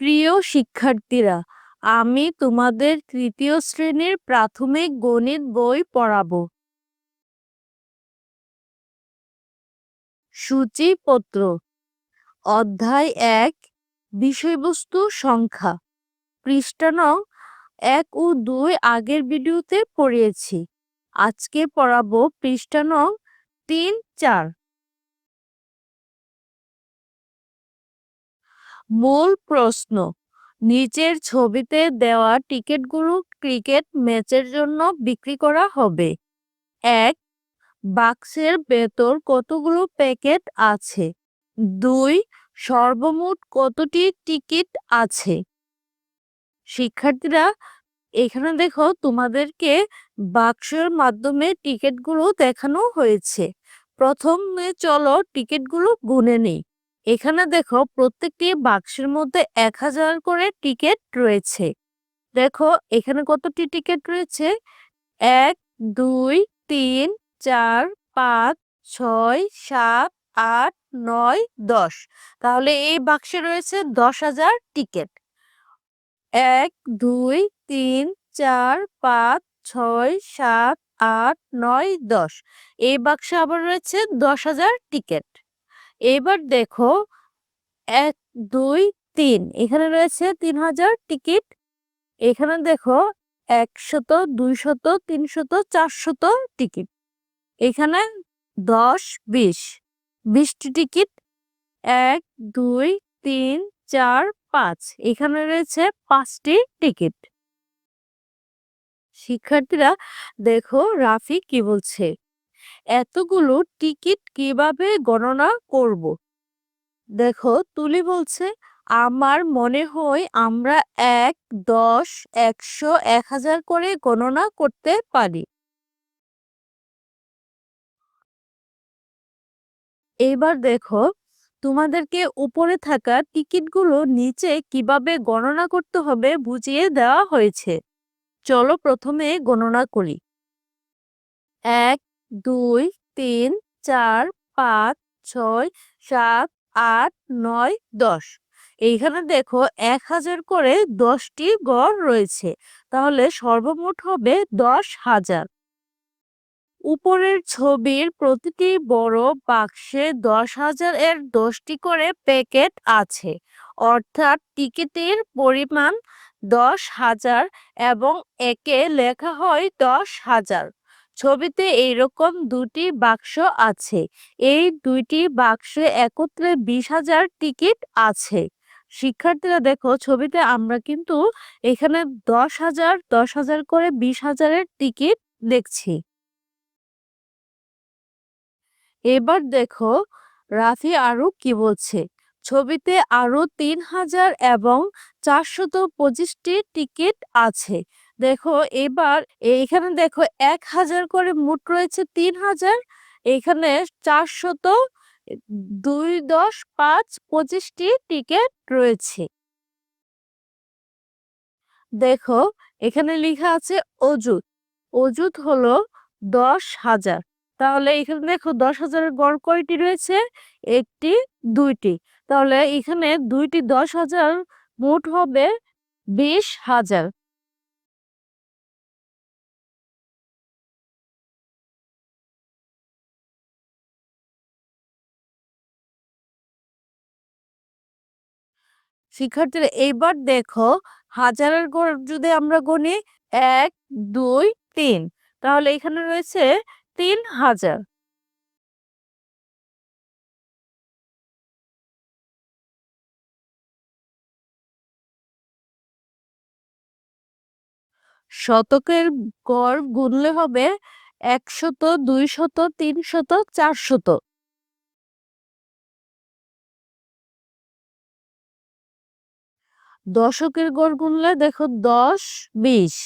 প্রিয় শিক্ষার্থীরা, আমি তোমাদের তৃতীয় শ্রেণির প্রাথমিক গণিত বই পড়াবো। সূচিপত্র, অধ্যায় এক, বিষয়বস্তু সংখ্যা, পৃষ্ঠা নং এক ও দুই আগের ভিডিওতে পড়িয়েছি। আজকে পড়াবো পৃষ্ঠা নং তিন চার। মূল প্রশ্ন। নিচের ছবিতে দেওয়া টিকিটগুলো ক্রিকেট ম্যাচের জন্য বিক্রি করা হবে। এক, বাক্সের ভেতর কতগুলো প্যাকেট আছে? দুই, সর্বমোট কতটি টিকিট আছে? শিক্ষার্থীরা, এখানে দেখো তোমাদেরকে বাক্সের মাধ্যমে টিকিটগুলো দেখানো হয়েছে। প্রথমে চলো টিকিটগুলো গুনে নিই। এখানে দেখো প্রত্যেকটি বাক্সের মধ্যে এক হাজার করে টিকিট রয়েছে। দেখো এখানে কতটি টিকিট রয়েছে? এক, দুই, তিন, চার, পাঁচ, ছয়, সাত, আট, নয়, দশ। তাহলে এই বাক্সে রয়েছে দশ হাজার টিকিট। এক, দুই, তিন, চার, পাঁচ, ছয়, সাত, আট, নয়, দশ। এই বাক্সে আবার রয়েছে দশ হাজার টিকিট। এবার দেখো, এক, দুই, তিন, এখানে রয়েছে তিন হাজার টিকিট। এখানে দেখো, একশত, দুইশত, তিনশত, চারশত টিকিট। এখানে দশ, বিশ, বিশটি টিকিট। এক, দুই, তিন, চার, পাঁচ, এখানে রয়েছে পাঁচটি টিকিট। শিক্ষার্থীরা, দেখো রাফি কি বলছে। এতগুলো টিকিট কীভাবে গণনা করব? দেখো, তুলি বলছে, আমার মনে হয় আমরা এক, দশ, একশো, এক হাজার করে গণনা করতে পারি। এবার দেখো, তোমাদেরকে উপরে থাকা টিকিটগুলো নিচে কীভাবে গণনা করতে হবে বুঝিয়ে দেওয়া হয়েছে। চলো প্রথমে গণনা করি। এক দুই, তিন, চার, পাঁচ, ছয়, সাত, আট, নয়, দশ। এইখানে দেখো এক হাজার করে দশটি গড় রয়েছে। তাহলে সর্বমোট হবে দশ হাজার। উপরের ছবির প্রতিটি বড় বাক্সে দশ হাজার এর দশটি করে প্যাকেট আছে। অর্থাৎ টিকিটের পরিমাণ দশ হাজার এবং একে লেখা হয় দশ হাজার। ছবিতে এইরকম দুটি বাক্স আছে। এই দুইটি বাক্সে একত্রে বিশ হাজার টিকিট আছে। শিক্ষার্থীরা দেখো, ছবিতে আমরা কিন্তু এখানে দশ হাজার দশ হাজার করে বিশ হাজারের টিকিট দেখছি। এবার দেখো, রাফি আরও কি বলছে? ছবিতে আরও তিন হাজার এবং চারশত পঁচিশটি টিকিট আছে। দেখো এবার এইখানে দেখো এক হাজার করে মোট রয়েছে তিন হাজার। এখানে চারশত দুই দশ পাঁচ পঁচিশটি টিকিট রয়েছে। দেখো এখানে লেখা আছে অজুত অজুত হলো দশ হাজার। তাহলে এখানে দেখো দশ হাজারের গড় কয়টি রয়েছে? একটি, দুইটি। তাহলে এখানে দুইটি দশ হাজার মোট হবে বিশ হাজার। শিক্ষার্থীরা এইবার দেখো হাজারের গড় যদি আমরা গণি এক, দুই, তিন, তাহলে এখানে রয়েছে তিন হাজার। শতকের গড় গুনলে হবে একশত, দুইশত, তিনশত, চারশত। দশকের গড় গুনলে দেখো দশ, বিশ।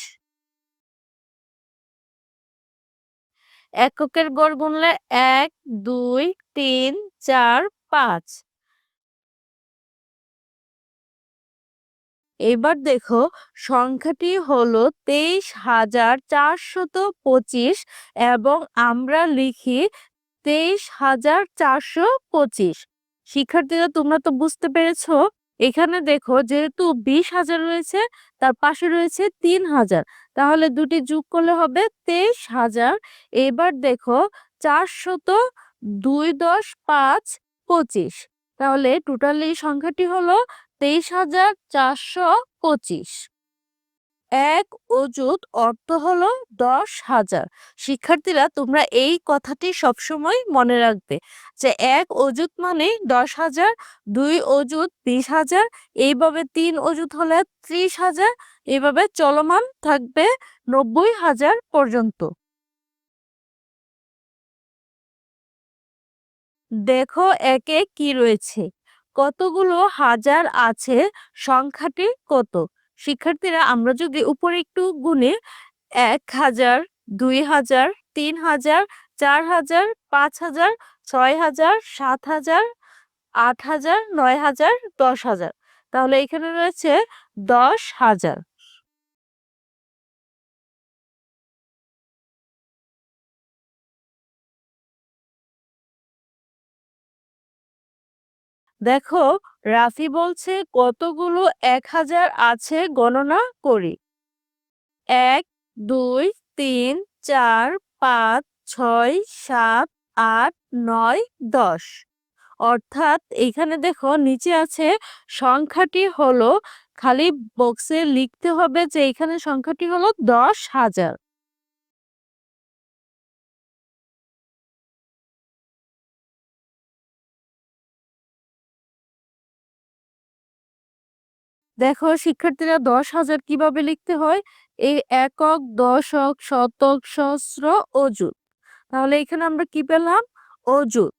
এককের গড় গুনলে এক, দুই, তিন, চার, পাঁচ। এবার দেখো সংখ্যাটি হলো তেইশ হাজার চারশত পঁচিশ এবং আমরা লিখি তেইশ হাজার চারশো পঁচিশ। শিক্ষার্থীরা তোমরা তো বুঝতে পেরেছ এখানে দেখো যেহেতু বিশ হাজার রয়েছে, তার পাশে রয়েছে তিন হাজার। তাহলে দুটি যোগ করলে হবে তেইশ হাজার। এবার দেখো চারশত দুই দশ পাঁচ পঁচিশ। তাহলে টোটাল এই সংখ্যাটি হলো তেইশ হাজার চারশো পঁচিশ। এক অযুত অর্থ হলো দশ হাজার। শিক্ষার্থীরা তোমরা এই কথাটি সবসময় মনে রাখবে যে এক অযুত মানে দশ হাজার, দুই অযুত বিশ হাজার, এইভাবে তিন অযুত হলে ত্রিশ হাজার, এইভাবে চলমান থাকবে নব্বই হাজার পর্যন্ত। দেখো একে কি রয়েছে? কতগুলো হাজার আছে? সংখ্যাটি কত? শিক্ষার্থীরা আমরা যদি উপরে একটু গুনে, এক হাজার, দুই হাজার, তিন হাজার, চার হাজার, পাঁচ হাজার, ছয় হাজার, সাত হাজার, আট হাজার, নয় হাজার, দশ হাজার। তাহলে এখানে রয়েছে দশ হাজার। দেখো, রাফি বলছে কতগুলো এক হাজার আছে গণনা করি। এক, দুই, তিন, চার, পাঁচ, ছয়, সাত, আট, নয়, দশ। অর্থাৎ এখানে দেখো, নিচে আছে সংখ্যাটি হলো, খালি বক্সে লিখতে হবে যে এখানে সংখ্যাটি হলো দশ হাজার। দেখো, শিক্ষার্থীরা দশ হাজার কীভাবে লিখতে হয়? এই একক, দশক, শতক, সহস্র, অযুত। তাহলে এখানে আমরা কি পেলাম? অযুত।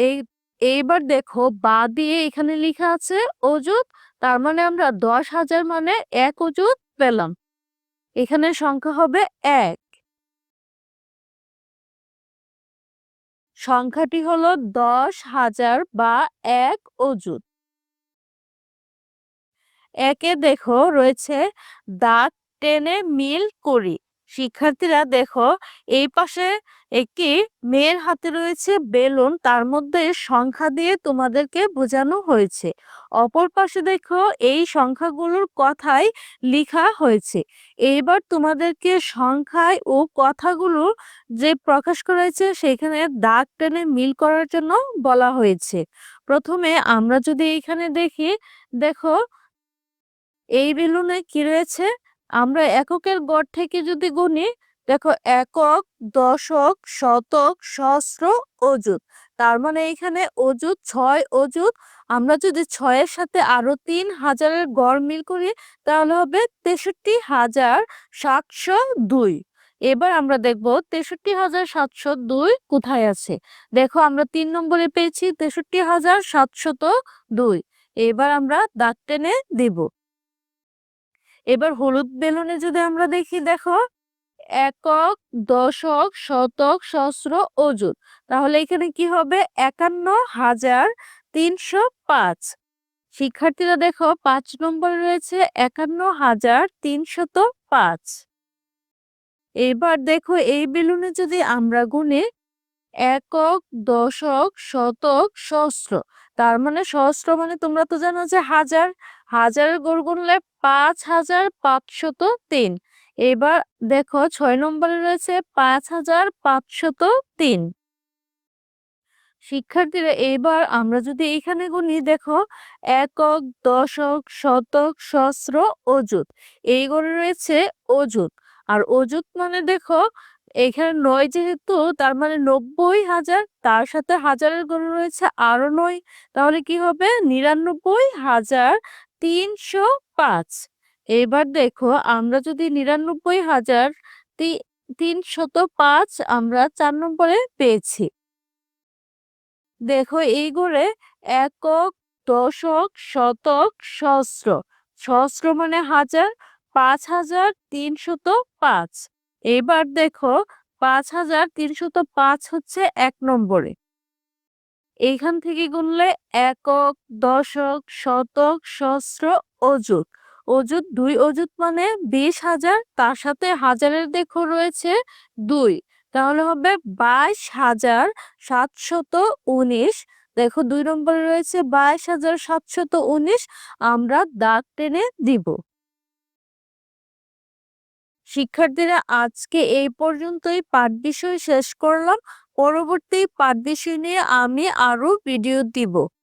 এই, এইবার দেখো, বা দিয়ে এখানে লেখা আছে অযুত, তার মানে আমরা দশ হাজার মানে এক অযুত পেলাম। এখানে সংখ্যা হবে এক। সংখ্যাটি হলো দশ হাজার বা এক অযুত। একে দেখো রয়েছে দাঁত টেনে মিল করি। শিক্ষার্থীরা দেখো, এই পাশে একটি মেয়ের হাতে রয়েছে বেলুন, তার মধ্যে সংখ্যা দিয়ে তোমাদেরকে বোঝানো হয়েছে। অপর পাশে দেখো, এই সংখ্যাগুলোর কথাই লিখা হয়েছে। এইবার তোমাদেরকে সংখ্যায় ও কথাগুলো যে প্রকাশ করা হয়েছে সেখানে দাগ টেনে মিল করার জন্য বলা হয়েছে। প্রথমে আমরা যদি এখানে দেখি, দেখো এই বেলুনে কি রয়েছে? আমরা এককের গড় থেকে যদি গুনি, দেখো একক, দশক, শতক, সহস্র, অযুত। তার মানে এখানে অযুত, ছয় অযুত। আমরা যদি ছয়ের সাথে আরও তিন হাজারের গড় মিল করি, তাহলে হবে তেষট্টি হাজার সাতশো দুই। এবার আমরা দেখব তেষট্টি হাজার সাতশো দুই কোথায় আছে? দেখো আমরা তিন নম্বরে পেয়েছি তেষট্টি হাজার সাতশত দুই। এবার আমরা দাঁত টেনে দিব। এবার হলুদ বেলুনে যদি আমরা দেখি, দেখো, একক, দশক, শতক, সহস্র অযুত তাহলে এখানে কি হবে? একান্ন হাজার তিনশো পাঁচ। শিক্ষার্থীরা দেখো, পাঁচ নম্বরে রয়েছে, একান্ন হাজার তিনশত পাঁচ। এবার দেখো, এই বেলুনে যদি আমরা গুনে, একক, দশক, শতক, সহস্র। তার মানে সহস্র মানে তোমরা তো জানো যে হাজার। হাজারের গড় গুনলে পাঁচ হাজার পাঁচশত তিন। এবার দেখো ছয় নম্বরে রয়েছে পাঁচ হাজার পাঁচশত তিন। শিক্ষার্থীরা, এবার আমরা যদি এখানে গুনি, দেখো একক, দশক, শতক, সহস্র, অযুত। এই গড়ে রয়েছে অযুত। আর অযুত মানে দেখো এখানে নয় যেহেতু, তার মানে নব্বই হাজার। তার সাথে হাজারের গড়ে রয়েছে আরও নয়। তাহলে কি হবে? নিরানব্বই হাজার তিনশো পাঁচ। এবার দেখো, আমরা যদি নিরানব্বই হাজার তিনশত পাঁচ আমরা চার নম্বরে পেয়েছি। দেখো, এই গড়ে একক, দশক, শতক, সহস্র। সহস্র মানে হাজার, পাঁচ হাজার তিনশত পাঁচ। এবার দেখো, পাঁচ হাজার তিনশত পাঁচ হচ্ছে এক নম্বরে। এইখান থেকে গুনলে একক, দশক, শতক, সহস্র, অযুত। অযুত দুই অযুত মানে বিশ হাজার, তার সাথে হাজারের দেখো রয়েছে দুই। তাহলে হবে বাইশ হাজার সাতশত উনিশ। দেখো দুই নম্বরে রয়েছে বাইশ হাজার সাতশত উনিশ, আমরা দাগ টেনে দিব। শিক্ষার্থীরা, আজকে এই পর্যন্তই। পাঠ বিষয় শেষ করলাম। পরবর্তী পাঠ নিয়ে আমি আরও ভিডিও দিব।